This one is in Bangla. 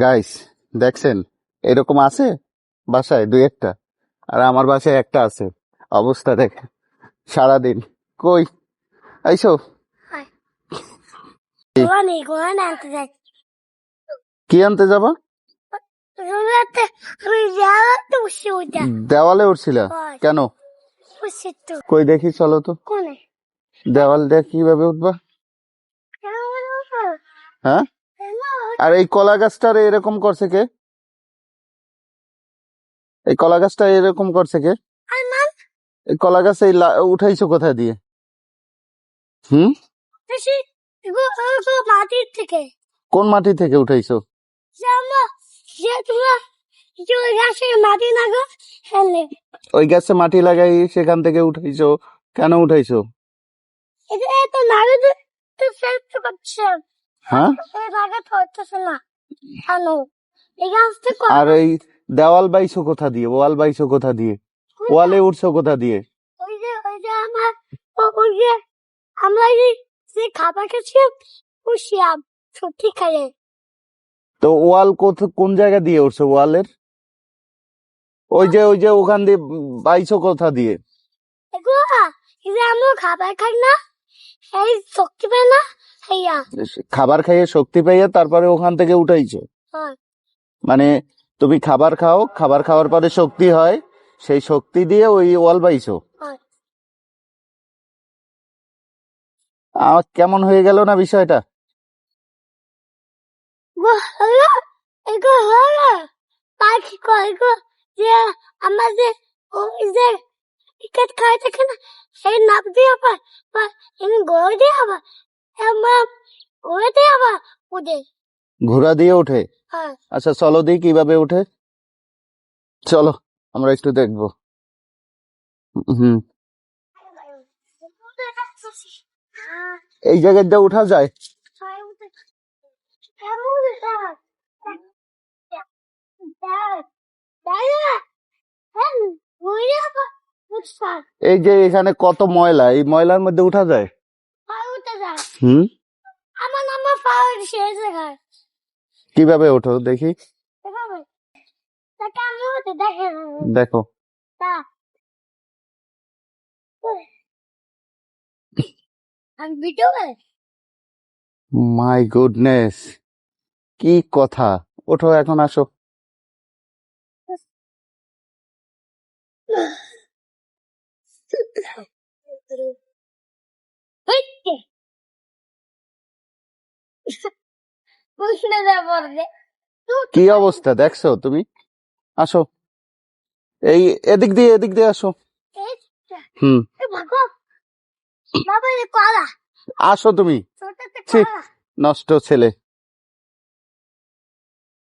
গাইস দেখছেন? এরকম আছে? বাসায় দুই একটা। আর আমার বাসায় একটা আছে। অবস্থা দেখ সারাদিন। কই? আইসো। কি? আনতে যাবা? দেওয়ালে উঠছিল? কেন? কই দেখি চলো তো। দেওয়াল দেখ কীভাবে উঠবা? হ্যাঁ? আর এই কলা গাছটার এরকম করছে কে? এই কলা গাছটা এরকম করছে কে? এই কলা গাছ এই উঠাইছো কোথায় দিয়ে? হুম? মাটির থেকে। কোন মাটি থেকে উঠাইছো? ওই মাটি না ওই গাছে মাটি লাগাই সেখান থেকে উঠাইছো। কেন উঠাইছো? এটা নাড়ু হ্যাঁ? আর এই দেওয়াল বাইছো কোথা দিয়ে? ওয়াল বাইছো কোথা দিয়ে? ওয়ালে উঠছো কোথা দিয়ে? ওই যে ওই যে আমার ওই যে আমরা যে যে খাবার শিয়াম সত্যি খাইয়ে তো ওয়াল কোন জায়গা দিয়ে উঠছো ওয়ালের? ওই যে ওই যে ওখান দিয়ে বাইছো কোথা দিয়ে? আমরা খাবার খাই না? এই শক্তি পায় না? হেয়া খাবার খাইয়ে শক্তি পাইয়ে তারপরে ওখান থেকে উঠাইছো? মানে তুমি খাবার খাও খাবার খাওয়ার পরে শক্তি হয় সেই শক্তি দিয়ে ওই ওয়াল বাইছো? আমার কেমন হয়ে গেল না বিষয়টা? আমাদের যে টিকিট খাই থাকে না সেই নাপ দিয়ে আবার বা এমনি গড়ে দিয়ে আবার আমরা ওরে দিয়ে আবার ওদের। ঘোড়া দিয়ে ওঠে? হয়। আচ্ছা চলো দিই কীভাবে ওঠে। চলো আমরা একটু দেখব। হুম। এই জায়গাটা উঠা যায়? এই যে এখানে কত ময়লা এই ময়লার মধ্যে উঠা যায়? হুম? কীভাবে ওঠো দেখি? দেখে মাই গুডনেস কি কথা? ওঠো এখন আসো। কি অবস্থা? দেখছ তুমি? আসো। এই এদিক দিয়ে এদিক দিয়ে আসো। হুম। আসো তুমি। নষ্ট ছেলে।